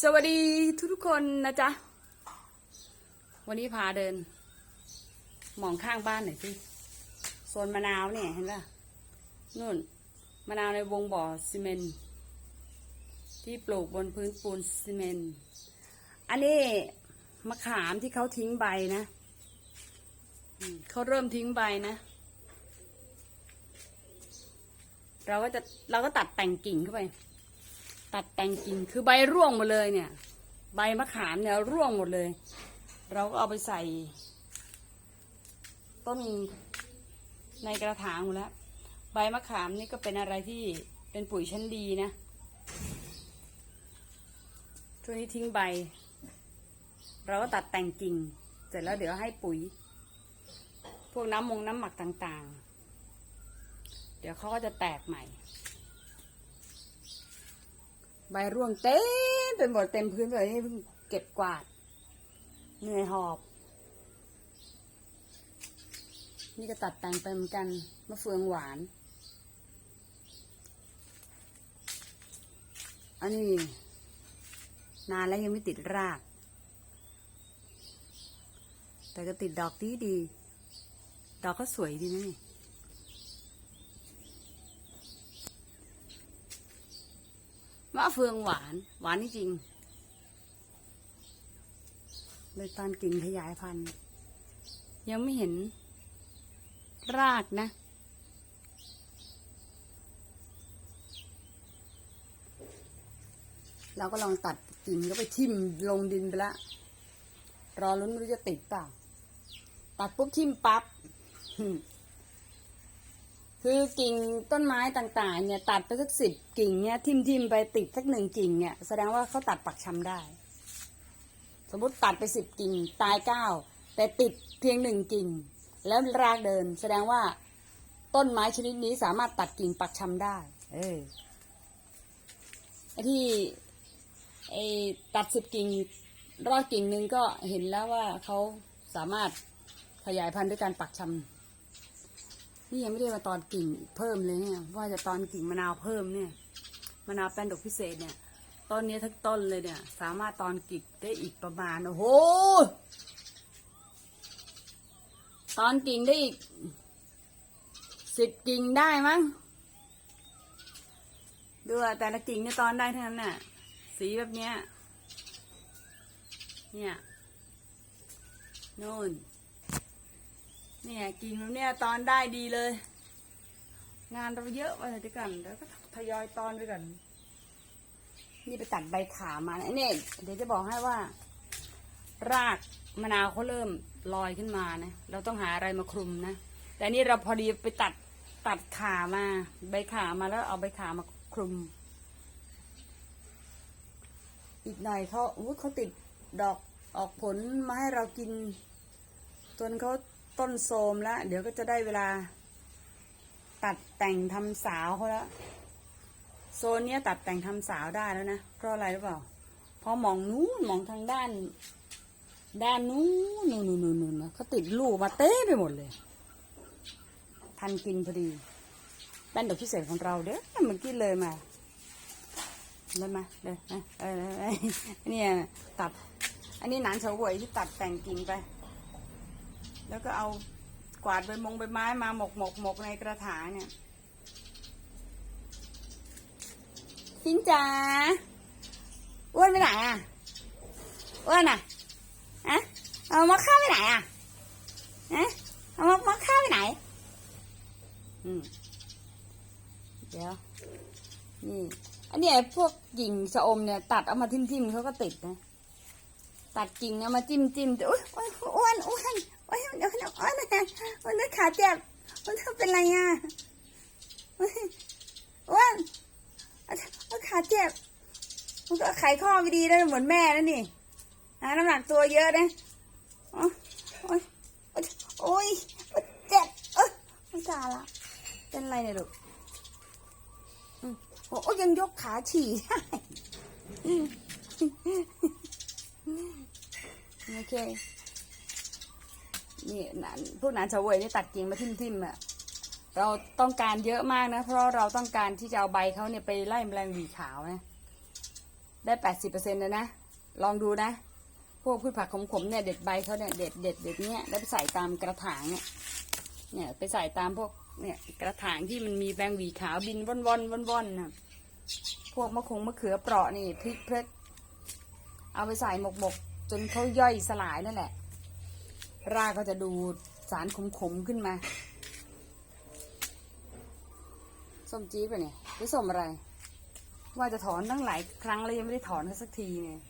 สวัสดีทุกทุกคนนะจ๊ะ วันนี้พาเดิน มองข้างบ้านหน่อยสิโซนมะนาวเนี่ยเห็นป่ะนู่น มะนาวในวงบ่อซีเมนที่ปลูกบนพื้นปูนซีเมนอันนี้มะขามที่เขาทิ้งใบนะเขาเริ่มทิ้งใบนะ เราก็จะเราก็ตัดแต่งกิ่งเข้าไป ตัดแต่งกิ่งคือใบร่วงหมดเลยเนี่ย ใบมะขามเนี่ยร่วงหมดเลย เราก็เอาไปใส่ ต้นในกระถางหมดแล้ว ใบมะขามนี่ก็เป็นอะไรที่เป็นปุ๋ยชั้นดีนะช่วงนี้ทิ้งใบ เราก็ตัดแต่งกิ่ง เสร็จแล้วเดี๋ยวให้ปุ๋ย พวกน้ำมงน้ำหมักต่างๆ เดี๋ยวเขาก็จะแตกใหม่ ใบร่วงเต็มเป็นหมดเต็มพื้นเลยนี่เพิ่งเก็บกวาดเหนื่อยหอบ นี่ก็ตัดแต่งไปเหมือนกันมะเฟืองหวาน อันนี้ นานแล้วยังไม่ติดราก แต่ก็ติดดอกดีดี ดอกก็สวยดีนะนี่ มะ เฟืองหวาน หวานจริงๆเลยตอนกิ่งขยายพันธุ์ ยังไม่เห็น รากนะ เราก็ลองตัดกิ่งก็ไปทิ่มลงดินไปละ รอลุ้นไม่รู้จะติดเปล่า ตัดปุ๊บทิ่มปั๊บ คือกิ่งต้นไม้ต่างๆ เนี่ยตัดไปสักสิบกิ่งเนี่ยทิ่มทิมๆไปติดสักหนึ่งกิ่งเนี่ยแสดงว่าเขาตัดปักชำได้ สมมติตัดไปสิบกิ่งตายเก้าแต่ติดเพียงหนึ่งกิ่ง แล้วรากเดิน แสดงว่าต้นไม้ชนิดนี้สามารถตัดกิ่งปักชำได้ เออไอ้ที่ไอ้ตัดสิบกิ่งรอดกิ่งหนึ่งก็เห็นแล้วว่าเขาสามารถขยายพันธุ์ด้วยการปักชำ นี่ยังไม่ได้มาตอนกิ่งเพิ่มเลยเนี่ย ว่าจะตอนกิ่งมะนาวเพิ่มเนี่ยมะนาวแป้นดอกพิเศษเนี่ยต้นนี้ทั้งต้นเลยเนี่ย สามารถตอนกิ่งได้อีกประมาณโอ้โหตอนกิ่งได้อีกสิบกิ่งได้มั้งดูแต่ละกิ่งเนี่ยตอนได้ทั้งนั้นน่ะ สีแบบเนี้ยเนี่ยโน่น เนี่ยกิ่งแบบเนี่ยตอนได้ดีเลย งานเราเยอะไปเลยด้วยกันแล้วก็ทยอยตอนไปกัน นี่ไปตัดใบขามานะเนี่ยเดี๋ยวจะบอกให้ว่า รากมะนาวเขาเริ่มลอยขึ้นมานะ เราต้องหาอะไรมาคลุมนะ แต่นี่เราพอดีไปตัดตัดขามา ใบขามาแล้วเอาใบขามาคลุม อีกหน่อยเขาอุ้ยเขาติดดอกออกผลมาให้เรากินจนเขา ต้นโทมแล้วเดี๋ยวก็จะได้เวลา ตัดแต่งทำสาวเขาแล้วโซนเนี้ยตัดแต่งทำสาวได้แล้วนะเพราะอะไรหรือเปล่าเพราะมองนู้นมองทางด้าน ด้านนู้นนู่นนู่นนู่นนู่นนะเขาติดลูกมาเต้ไปหมดเลย ทันกินพอดีแป้นดอกพิเศษของเราเด้อเมื่อกี้เลยมาเลยมาเลยนะเออเนี่ยตัด อันนี้หนานเฉาหวยที่ตัดแต่งกิ่งไป แล้วก็เอากวาดใบมงใบไม้มาหมกหมกหมกในกระถางเนี่ยสินจ๋าอ้วนไปไหนอะอ้วนอะอะเอามาข้าวไปไหนอะอะเอามามาข้าวไปไหน อืมเดี๋ยวนี่อันนี้พวกกิ่งชะอมเนี่ย ตัดเอามาทิ่มทิมๆเขาก็ติดนะ ตัดกิ่งเอามาจิ้มจิ้มๆอุ้ยโอ้ยอ้วนอ้วน โอ้ยเดี๋ยวเดียวอ้วนนะอ้วนนะขาเจ็บอ้วนเป็นไรอะโอ้ยอ้วนอ้วนขาเจ็บมันก็ไขข้อไม่ดีแล้วเหมือนแม่แล้วนี่นะน้ำหนักตัวเยอะนะโอ้ยโอ้ยโอ้ยเจ็บเอ้ยไม่ตาละเป็นไรเนี่ยลูกโอ้ยังยกขาฉี่ได้โอเค นี่นานพวกหนานเฉวยนี่ตัดกิ่งมาทิ่มๆอะเราต้องการเยอะมากนะ เพราะเราต้องการที่จะเอาใบเขาเนี่ยไปไล่แมลงวีขาวนะได้แปดสิบเปอร์เซ็นต์เลยนะ ลองดูนะ พวกพืชผักขมๆเนี่ยเด็ดใบเขาเนี่ยเด็ดเด็ดเด็ดเนี่ยแล้วไปใส่ตามกระถางเนี่ยเนี่ยไปใส่ตามพวกเนี่ยกระถางที่มันมีแบงวีขาวบินว่อนว่อนว่อนว่อนนะพวกมะคงมะเขือเปราะนี่พริกเพล็ดเอาไปใส่หมกหมกๆจนเขาย่อยสลายนั่นแหละ รากก็จะดูดสารขมๆขึ้นมา ส้มจี๊ดไปเนี่ยหรือส้มอะไร ว่าจะถอนตั้งหลายครั้งแล้วยังไม่ได้ถอนสักทีเนี่ย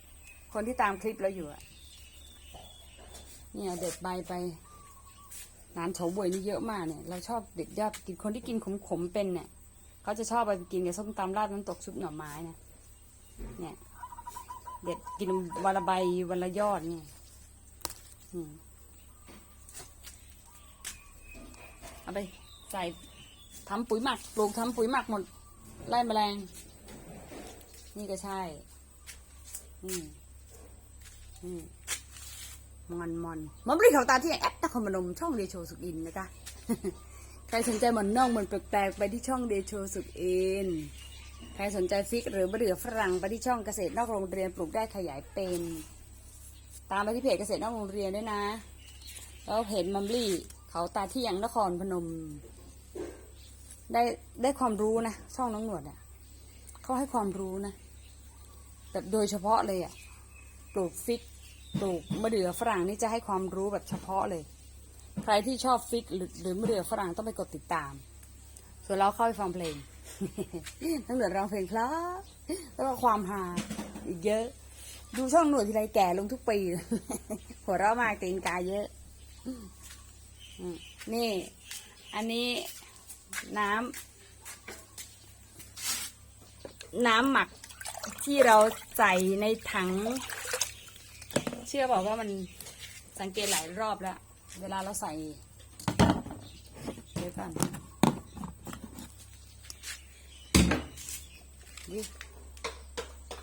คนที่ตามคลิปเราอยู่อะเนี่ยเด็ดใบไปนานโฉบวยนี่เยอะมากเนี่ย เราชอบเด็ดยอดกินคนที่กินขมๆเป็นเนี่ยเขาจะชอบไปกินกับส้มตำราดน้ำตกซุปหน่อไม้นะเนี่ย เด็ดกินวันละใบวันละยอดเนี่ย อืม เอาไปใส่ทำปุ๋ยหมักปลูกทำปุ๋ยหมักหมดไล่แมลง นี่ก็ใช่อืมอืมมอนมอนมันบริเขาตาที่แอปตะคอมนมช่องเดโชสุกอินนะจ๊ะใครสนใจหมอนน่องมันแปลกๆไปที่ช่องเดโชสุกอินใครสนใจฟิกหรือมะเดื่อฝรั่งไปที่ช่องเกษตรนอกโรงเรียนปลูกได้ขยายเป็น ตามไปที่เพจเกษตรนอกโรงเรียนด้วยนะ แล้วเพจมัมลี่ เขาตาที่ยังนครพนม ได้ได้ความรู้นะช่องน้องหนวดอะเขาให้ความรู้นะแบบโดยเฉพาะเลยอะปลูกฟิกปลูกมะเดื่อฝรั่งนี่จะให้ความรู้แบบเฉพาะเลย ใครที่ชอบฟิกหรือหรือมะเดื่อฝรั่งต้องไปกดติดตาม ส่วนเราเข้าไปฟังเพลงทั้งเดือดร้องเพลงเพราะแล้วก็ความฮาอีกเยอะ ดูช่องหน่วยทีไรแก่ลงทุกปี หัวเราะมากตีนกายเยอะ นี่ อันนี้น้ำน้ำหมักที่เราใส่ในถัง เชื่อบอกว่ามันสังเกตหลายรอบแล้ว เวลาเราใส่เดี๋ยวก่อน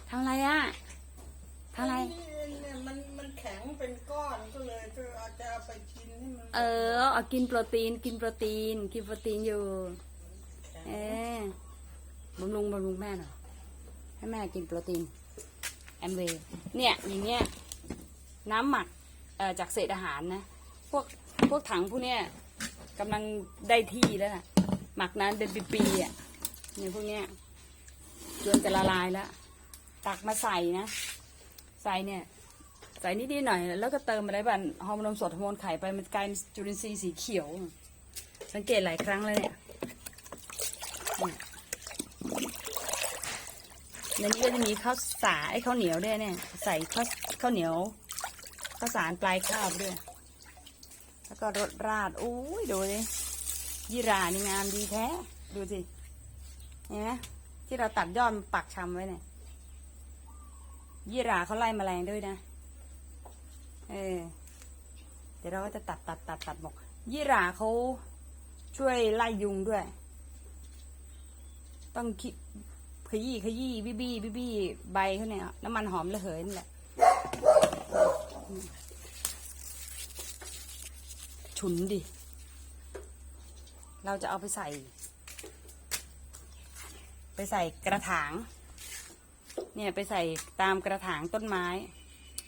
ทำอะไรอะทำอะไร เออเอากินโปรตีน กินโปรตีน กินโปรตีนอยู่ เออบำรุงบำรุงแม่หน่อยให้แม่กินโปรตีนแอมเวย์เนี่ยอย่างเงี้ยน้ำหมักเอ่อจากเศษอาหารนะ พวกพวกถังพวกเนี้ยกำลังได้ที่แล้วนะหมักนานเป็นปีๆอะเนี่ยพวกเนี้ยจนจะละลายแล้ว ตักมาใส่นะ ใส่เนี่ย ใส่นิดๆหน่อย แล้วก็เติมอะไรบ้างฮอร์โมนสดฮอร์โมนไข่ไปมันกลายจุลินทรีย์สีเขียว สังเกตหลายครั้งแล้วเนี่ยเนี่ยในนี้ก็จะมีข้าวสาไอ้ข้าวเหนียวด้วยเนี่ย ใส่ข้าวข้าวเหนียวข้าวสารปลายข้าวด้วย แล้วก็รสราดโอ้ยดูดิยี่รานี่งามดีแท้ ดูสิเห็นไหมที่เราตัดยอดมาปักชำไว้เนี่ยยี่ราเขาไล่แมลงด้วยนะ เออเดี๋ยวเราก็จะตัดตัดตัดตัดหมกยี่หราเขาช่วยไล่ยุงด้วย ต้องคิดขยี้ขยี้บี้บี้บี้บี้ใบเขาเนี่ยน้ำมันหอมระเหยนี่แหละ ฉุนดิ เราจะเอาไปใส่ ไปใส่กระถาง เนี่ยไปใส่ตามกระถางต้นไม้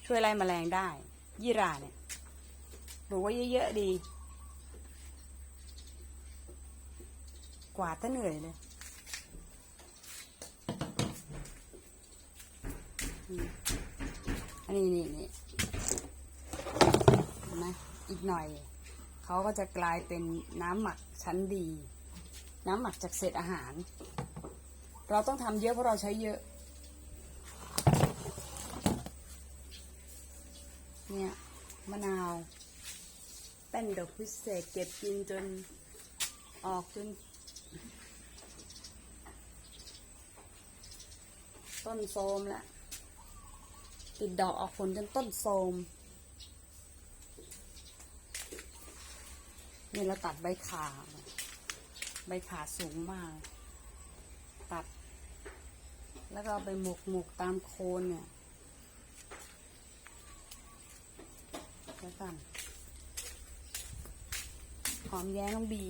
ช่วยไล่แมลงได้ ยี่ราเนี่ยบอกว่าเยอะๆดี กวาดถ้าเหนื่อยเลยอันนี้นี่นี่เห็นไหมอีกหน่อยเขาก็จะกลายเป็นน้ำหมักชั้นดี น้ำหมักจากเศษอาหาร เราต้องทำเยอะเพราะเราใช้เยอะ เนี่ยมะนาวแป้น ดอกพิเศษเก็บกินจนออกจนต้นโทมแล้วติดดอกออกผลจนต้นโทมนี่เราตัดใบขา ใบขาสูงมาก ตัด แล้วก็ไปหมกหมกตามโคนเนี่ยแล้วกัน อมแย้น้องบี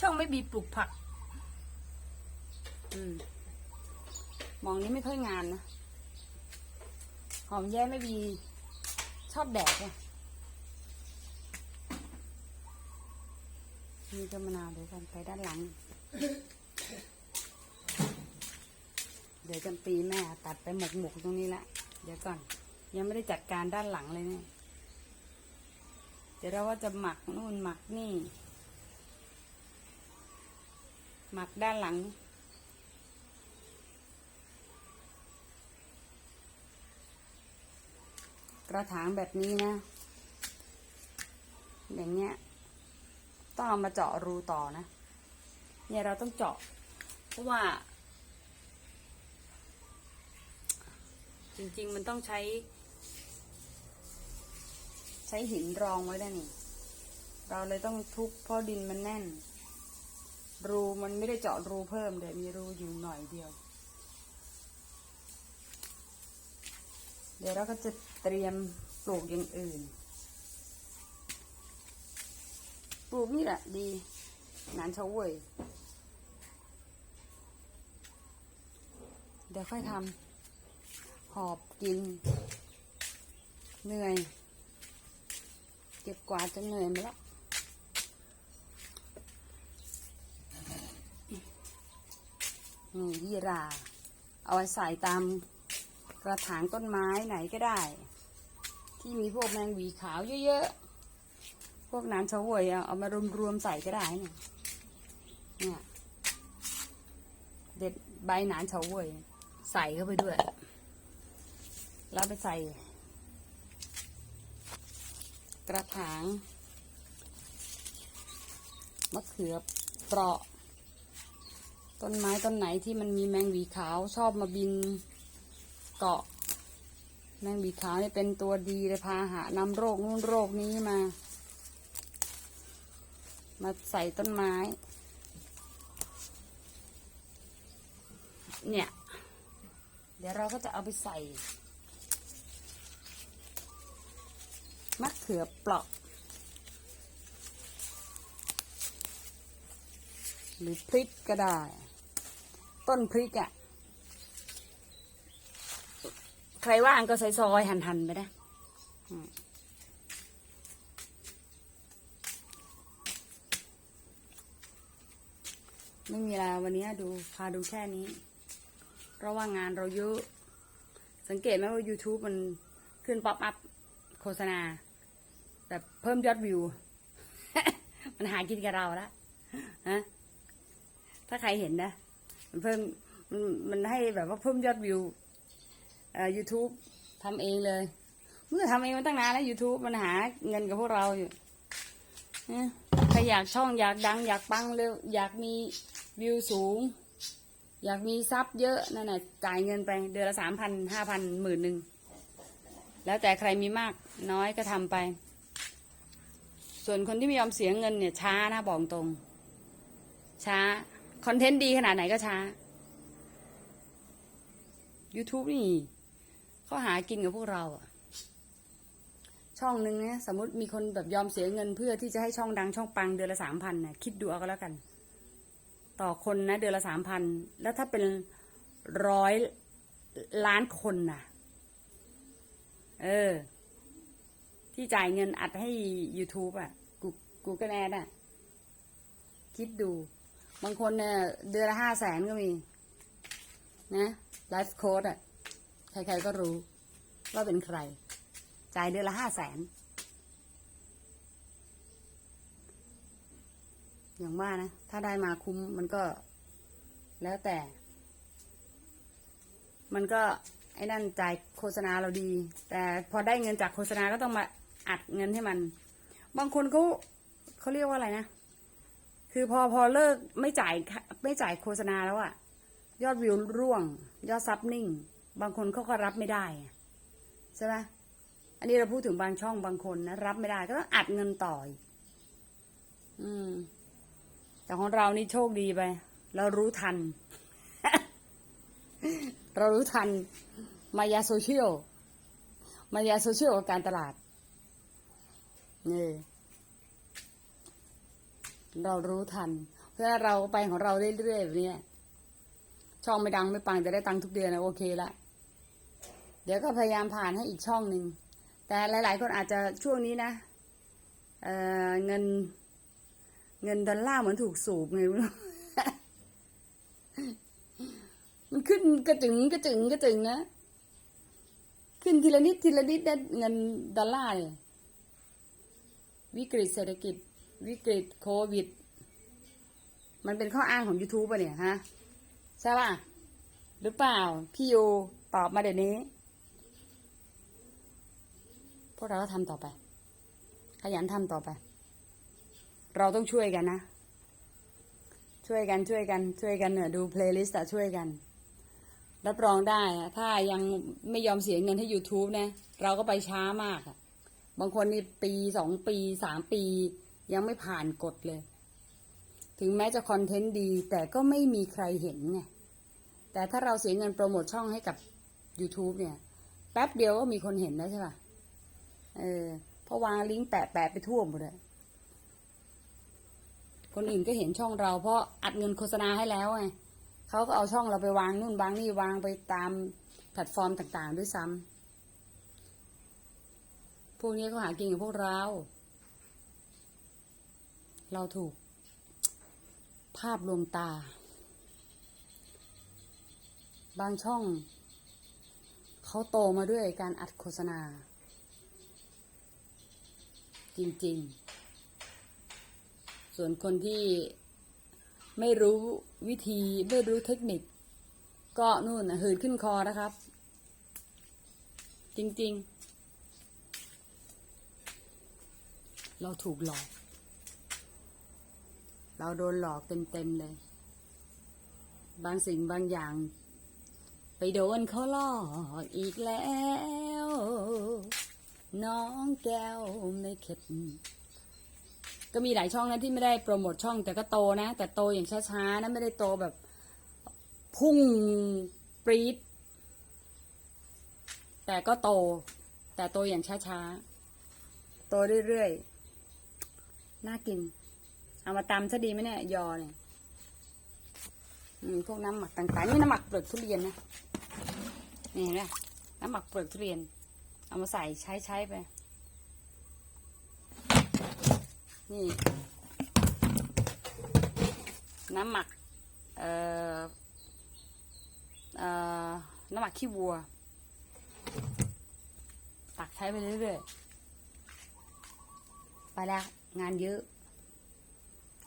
ช่องไม่บีปลูกผัก อืม มองนี้ไม่ค่อยงานนะ หอมแย่ไม่มีชอบแดดเนี่ยมีต้นมะนาวเดี๋ยวกันไปด้านหลัง เดี๋ยวจำปีแม่ตัดไปหมกหมกตรงนี้ละ เดี๋ยวก่อน ยังไม่ได้จัดการด้านหลังเลยเนี่ย เดี๋ยวเราว่าจะหมักนู่นหมักนี่ หมักด้านหลัง กระถางแบบนี้นะ อย่างเงี้ย ต้องเอามาเจาะรูต่อนะ เนี่ยเราต้องเจาะ เพราะว่า จริง ๆ มันต้องใช้ ใช้หินรองไว้ได้นี่ เราเลยต้องทุบเพราะดินมันแน่น รูมันไม่ได้เจาะรูเพิ่มเดี๋ยวมีรูอยู่หน่อยเดียว เดี๋ยวเราก็จะเตรียมปลูกอย่างอื่น ปลูกนี่แหละดีนานเฉาเว่ยเดี๋ยวค่อยทำหอบกิน เหนื่อย เก็บกวาดจนเหนื่อยมาแล้วนี่ยี่รา เอาไว้ใส่ตามกระถางต้นไม้ไหนก็ได้ ที่มีพวกแมงวีขาวเยอะๆ พวกน้ำเฉวยอะเอามารวมๆใส่ก็ได้เนี่ยเนี่ยเด็ดใบหนานเฉาเวยใส่เข้าไปด้วย แล้วไปใส่ กระถางมะเขือเปราะ ต้นไม้ต้นไหนที่มันมีแมงวีขาวชอบมาบินเกาะ แมงวีขาวนี่เป็นตัวดีเลยพาหานำโรคนู่นโรคนี้มา มาใส่ต้นไม้ เนี่ย เดี๋ยวเราก็จะเอาไปใส่ มะเขือเปราะ หรือพริกก็ได้ ต้นพริกอะ่ะ ใครว่างก็ใส่ซอยหั่นๆไปนะอืมไม่มีอะไรวันนี้ดูพาดูแค่นี้ เพราะว่างานเราเยอะ สังเกตไหมว่า YouTube มันขึ้นป๊อปอัพโฆษณา แบบเพิ่มยอดวิว มันหากินกับเราล้วฮะถ้าใครเห็นนะ มันเพิ่มมันให้แบบว่าเพิ่มยอดวิวอ่อ YouTube ทำเองเลยเมื่อทำเองมาตั้งนานแล้ว YouTube มันหาเงินกับพวกเราอยู่นะใครอยากช่องอยากดัง อยากปังเร็วอยากมีวิวสูง อยากมีซับเยอะนั่นน่ะจ่ายเงินไปเดือนละสามพันห้าพันหมื่นหนึ่งแล้วแต่ใครมีมากน้อยก็ทำไป ส่วนคนที่ไม่ยอมเสียเงินเนี่ยช้านะบอกตรง ช้า คอนเทนต์ดีขนาดไหนก็ช้า YouTube นี่เขาหากินกับพวกเราอะช่องหนึ่งนี่ยสมมติมีคนแบบยอมเสียเงินเพื่อที่จะให้ช่องดังช่องปังเดือนละสามพันนะคิดดูเอาก็แล้วกัน ต่อคนนะ เดือนละสามพันแล้วถ้าเป็นร้อยล้านคนนะเออ ที่จ่ายเงินอัดให้ YouTube อะกูกูก็แอดอะ คิดดู บางคนเนี่ยเดือนละห้าแสนก็มี นะไลฟ์โค้ดอะ ใครๆก็รู้ ว่าเป็นใคร จ่ายเดือนละห้าแสนอย่างว่านะ ถ้าได้มาคุ้มมันก็ แล้วแต่ มันก็ไอ้นั่นจ่ายโฆษณาเราดี แต่พอได้เงินจากโฆษณาก็ต้องมา อัดเงินให้มัน บางคนเขาเขาเรียกว่าอะไรนะ คือพอพอเลิกไม่จ่ายไม่จ่ายโฆษณาแล้วอะยอดวิวร่วง ยอดซับนิ่ง บางคนเขาก็รับไม่ได้ใช่ไหมอันนี้เราพูดถึงบางช่องบางคนนะรับไม่ได้ก็ต้องอัดเงินต่อยอืม แต่ของเรานี่โชคดีไป เรารู้ทัน เรารู้ทัน มายาโซเชียล มายาโซเชียลกับการตลาด นี่เรารู้ทัน เพื่อเราไปของเราเรื่อยๆแบบนี้ช่องไม่ดังไม่ปังแต่ได้ตังค์ทุกเดือนนะโอเคละเดี๋ยวก็พยายามผ่านให้อีกช่องหนึ่งแต่หลาย ๆ คนอาจจะช่วงนี้นะเออเงิน เงินดอลลาร์เหมือนถูกสูบไงไม่รู้มันขึ้นกระจึงกระจึงกระจึงนะ ขึ้นทีละนิดทีละนิดเงินดอลลาร์เนี่ย วิกฤตเศรษฐกิจ วิกฤตโควิด มันเป็นข้ออ้างของ YouTube ป่ะเนี่ยฮะ ใช่ป่ะ หรือเปล่า พี่ยูตอบมาเดี๋ยวนี้ พวกเราก็ทำต่อไป ขยันทำต่อไป เราต้องช่วยกันนะ ช่วยกันช่วยกัน ช่วยกันเนี่ยดูเพลย์ลิสต์ช่วยกันรับรองได้ ถ้ายังไม่ยอมเสียเงินให้ YouTube นะ เราก็ไปช้ามากอะ บางคนนี่ปีสองปีสามปี ยังไม่ผ่านกฎเลย ถึงแม้จะคอนเทนต์ดี แต่ก็ไม่มีใครเห็นไงแต่ถ้าเราเสียเงินโปรโมทช่องให้กับ YouTube เนี่ย แป๊บเดียวก็มีคนเห็นแล้วใช่ป่ะเออพราะวางลิงก์แปะแปะไปทั่วหมดเลยคนอื่นก็เห็นช่องเรา เพราะอัดเงินโฆษณาให้แล้วไงเขาก็เอาช่องเราไปวางนู่นวางนี่วางไปตามแพลตฟอร์มต่าง ๆ ด้วยซ้ำ พวกนี้เขาหากินกับพวกเรา เราถูก ภาพลวงตา บางช่อง เขาโตมาด้วยการอัดโฆษณา จริง ๆ ส่วนคนที่ไม่รู้วิธีไม่รู้เทคนิค ก็นู่นหืดขึ้นคอนะครับ จริง ๆ เราถูกหลอก เราโดนหลอกเต็มๆเลย บางสิ่งบางอย่าง ไปโดนเขาหลอกอีกแล้ว น้องแก้วไม่เข็ดก็มีหลายช่องนะที่ไม่ได้โปรโมทช่องแต่ก็โตนะ แต่โตอย่างช้าๆนะไม่ได้โตแบบ พุ่งปรี๊ดแต่ก็โต แต่โตอย่างช้าๆ โตเรื่อยๆ น่ากิน เอามาตำซะดีไหมเนี่ยยอเนี่ยพวกน้ำหมักต่างๆนี่น้ำหมักเปลือกทุเรียนนะนี่เห็นไหมน้ำหมักเปลือกทุเรียน เอามาใส่ใช้ใช้ไป นี่ น้ำหมัก เอ่อเอ่อน้ำหมักขี้วัว ตักใช้ไปเรื่อยๆ ไปแล้ว งานเยอะ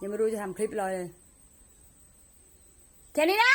ยังไม่รู้จะทำคลิปอะไรเลยแค่นี้นะ